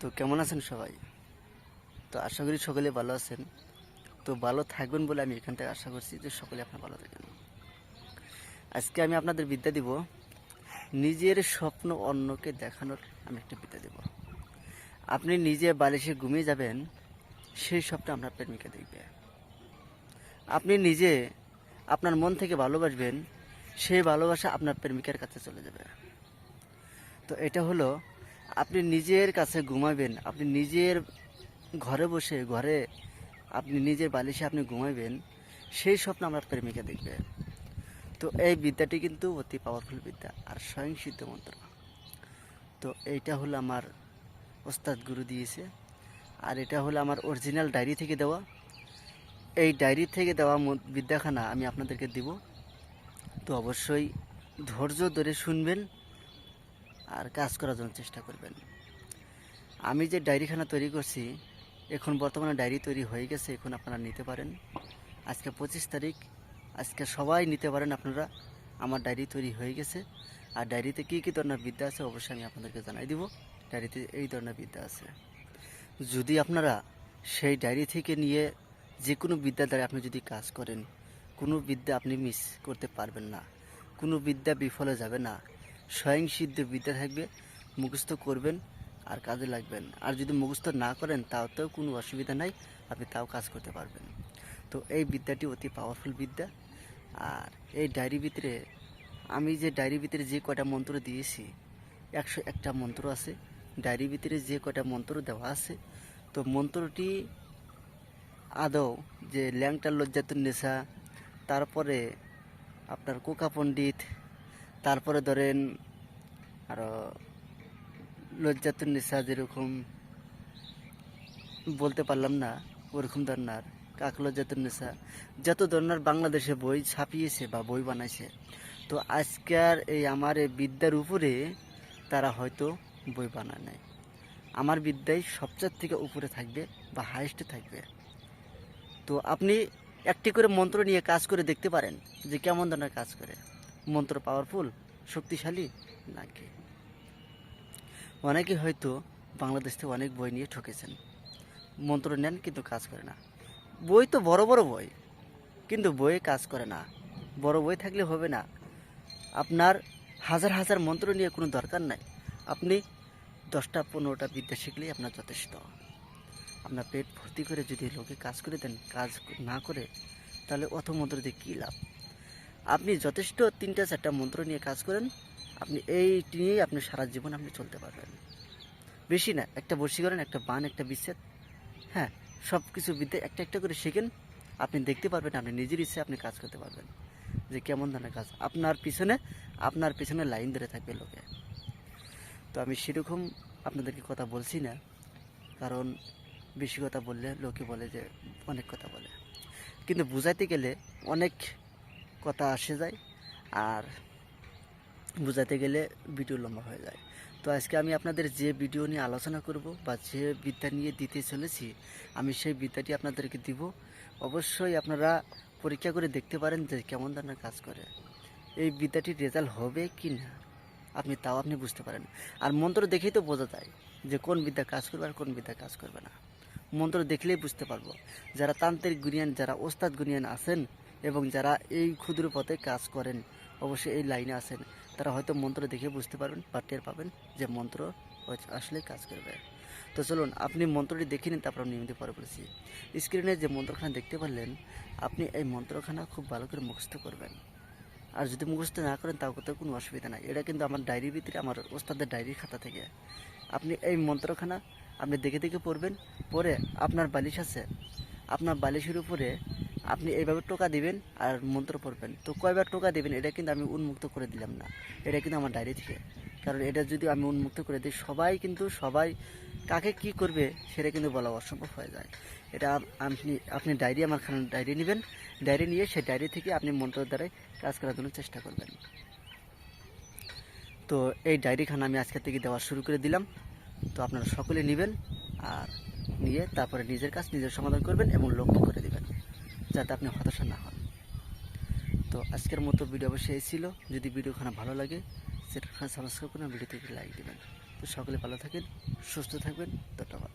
তো কেমন আছেন সবাই? তো আশা করি সকলে ভালো আছেন। তো ভালো থাকবেন বলে আমি এখান থেকে আশা করছি যে সকলে আপনার ভালো থাকেন। আজকে আমি আপনাদের বিদ্যা দিব, নিজের স্বপ্ন অন্যকে দেখানোর আমি একটা বিদ্যা দেব। আপনি নিজে বালিশে ঘুমিয়ে যাবেন, সেই স্বপ্ন আপনার প্রেমিকা দেখবে। আপনি নিজে আপনার মন থেকে ভালোবাসবেন, সেই ভালোবাসা আপনার প্রেমিকার কাছে চলে যাবে। তো এটা হলো আপনি নিজের কাছে ঘুমাবেন, আপনি নিজের ঘরে বসে, ঘরে আপনি নিজের বালিশে আপনি ঘুমাবেন, সেই স্বপ্ন আমার প্রেমিকা দেখবে। তো এই বিদ্যাটি কিন্তু অতি পাওয়ারফুল বিদ্যা, আর স্বয়ং সিদ্ধ মন্ত্র। তো এইটা হলো আমার ওস্তাদ গুরু দিয়েছে, আর এটা হলো আমার অরিজিনাল ডায়েরি থেকে দেওয়া। এই ডায়েরি থেকে দেওয়া বিদ্যাখানা আমি আপনাদেরকে দিব। তো অবশ্যই ধৈর্য ধরে শুনবেন আর কাজ করার জন্য চেষ্টা করবেন। আমি যে ডায়েরিখানা তৈরি করছি, এখন বর্তমানে ডায়েরি তৈরি হয়ে গেছে, এখন আপনারা নিতে পারেন। আজকে পঁচিশ তারিখ, আজকে সবাই নিতে পারেন আপনারা। আমার ডায়েরি তৈরি হয়ে গেছে। আর ডায়েরিতে কী কী ধরনের বিদ্যা আছে, অবশ্যই আমি আপনাদেরকে জানাই দিব। ডায়েরিতে এই ধরনের বিদ্যা আছে। যদি আপনারা সেই ডায়েরি থেকে নিয়ে যে কোনো বিদ্যা দ্বারা আপনি যদি কাজ করেন, কোনো বিদ্যা আপনি মিস করতে পারবেন না। কোনো বিদ্যা বিফলে যাবে না। স্বয়ং সিদ্ধ বিদ্যা থাকবে, মুখস্থ করবেন আর কাজে লাগবেন। আর যদি মুখস্থ না করেন, তাতেও কোনো অসুবিধা নাই, আপনি তাও কাজ করতে পারবেন। তো এই বিদ্যাটি অতি পাওয়ারফুল বিদ্যা। আর এই ডায়েরি ভিতরে, আমি যে ডায়েরি ভিতরে যে কয়টা মন্ত্র দিয়েছি, একশো একটা মন্ত্র আছে। ডায়েরি ভিতরে যে কয়টা মন্ত্র দেওয়া আছে, তো মন্ত্রটি আদৌ যে ল্যাংটা লজ্জাতুন নেশা, তারপরে আপনার কোকা পণ্ডিত তারপরে ধরেন আরও লজ্জাতুন নেশা যেরকম বলতে পারলাম না, ওরকম ধরনার, কাক লজ্জাতুন নেশা যত ধরনের বাংলাদেশে বই ছাপিয়েছে বা বই বানাইছে, তো আজকের এই আমার এই বিদ্যার উপরে তারা হয়তো বই বানায় নাই। আমার বিদ্যাই সবচেয়ে থেকে উপরে থাকবে বা হাইস্টে থাকবে। তো আপনি একটি করে মন্ত্র নিয়ে কাজ করে দেখতে পারেন যে কেমন ধরনের কাজ করে। মন্ত্র পাওয়ারফুল শক্তিশালী? নাকি? অনেকে হয়তো বাংলাদেশ থেকে অনেক বই নিয়ে ঠকেছেন। মন্ত্র নেন কিন্তু কাজ করে না। বই তো বড় বড় বই, কিন্তু বইয়ে কাজ করে না। বড় বই থাকলে হবে না। আপনার হাজার হাজার মন্ত্র নিয়ে কোনো দরকার নাই। আপনি দশটা, পনেরোটা বিদ্যা শিখলেই আপনার যথেষ্ট। আপনার পেট ভর্তি করে যদি লোকে কাজ করে দেন, কাজ না করে, তাহলে অত মন্ত্র দিয়ে কী লাভ? আপনি যথেষ্ট তিনটা চারটা মন্ত্র নিয়ে কাজ করেন, আপনি এইটি নিয়েই আপনি সারা জীবন আপনি চলতে পারবেন। বেশি না, একটা বশীকরণ একটা বান, একটা বিচ্ছেদ। হ্যাঁ সব কিছু বিদ্যা একটা একটা করে শেখেন। আপনি দেখতে পারবেন, আপনি নিজের ইচ্ছে আপনি কাজ করতে পারবেন। যে কেমন ধরনের কাজ, আপনার পিছনে আপনার পিছনে লাইন ধরে থাকবে লোকে। তো আমি সেরকম আপনাদেরকে কথা বলছি না, কারণ বেশি কথা বললে লোকে বলে যে, অনেক কথা বলে। কিন্তু বুঝাইতে গেলে অনেক কথা আসে যায় আর বোঝাতে গেলে ভিডিও লম্বা হয়ে যায়। তো আজকে আমি আপনাদের যে ভিডিও নিয়ে আলোচনা করব বা যে বিদ্যা নিয়ে দিতে চলেছি, আমি সেই বিদ্যাটি আপনাদেরকে দিব। অবশ্যই আপনারা পরীক্ষা করে দেখতে পারেন যে কেমন ধরনের কাজ করে। এই বিদ্যাটির রেজাল্ট হবে কি না, আপনি তাও আপনি বুঝতে পারেন। আর মন্ত্র দেখেই তো বোঝা যায় যে কোন বিদ্যা কাজ করবে আর কোন বিদ্যা কাজ করবে না। মন্ত্র দেখলেই বুঝতে পারব। যারা তান্ত্রিক গুনিয়ান যারা ওস্তাদ গুনিয়ান আছেন এবং যারা এই ক্ষুদ্র পথে কাজ করেন, অবশ্যই এই লাইনে আছেন তারা হয়তো মন্ত্র দেখে বুঝতে পারবেন, বা টের পাবেন যে মন্ত্র আসলে কাজ করবে। তো চলুন, আপনি মন্ত্রটি দেখে নিন, তারপর আমি নিয়মিত পরে বলেছি। স্ক্রিনে যে মন্ত্রখানা দেখতে পারলেন, আপনি এই মন্ত্রখানা খুব ভালো করে মুখস্থ করবেন। আর যদি মুখস্থ না করেন, তাও করতে কোনো অসুবিধা নাই। এটা কিন্তু আমার ডায়েরির ভিতরে, আমার ওস্তাদের ডায়েরির খাতা থেকে। আপনি এই মন্ত্রখানা আপনি দেখে দেখে পড়বেন, পরে আপনার বালিশ আছে। আপনার বালিশের উপরে আপনি এইভাবে টোকা দিবেন আর মন্ত্র পড়বেন। তো কয়বার টোকা দিবেন, এটা কিন্তু আমি উন্মুক্ত করে দিলাম না। এটা কিন্তু আমার ডায়েরি থেকে। কারণ এটা যদি আমি উন্মুক্ত করে দিই, সবাই কিন্তু, সবাই কাকে কি করবে সেটা কিন্তু বলা অসম্ভব হয়ে যায়। এটা আপনি আপনি ডায়েরি, আমার খান ডায়েরি নেবেন। ডায়েরি নিয়ে সেই ডায়েরি থেকে আপনি মন্ত্রের দ্বারাই কাজ করার জন্য চেষ্টা করবেন। তো এই ডায়েরিখানা আমি আজকে থেকে দেওয়া শুরু করে দিলাম। তো আপনারা সকলে নেবেন আর নিয়ে তারপরে নিজের কাজ নিজের সমাধান করবেন এবং লক্ষ্য করে দিবেন। যাতে আপনি হতাশা না হন। তো আজকের মতো ভিডিও অবশ্যই এই ছিল। যদি ভিডিওখানা ভালো লাগে, সেটা সাবস্ক্রাইব করে ভিডিওতে লাইক দেবেন। তো সকলে ভালো থাকেন, সুস্থ থাকবেন। ধন্যবাদ।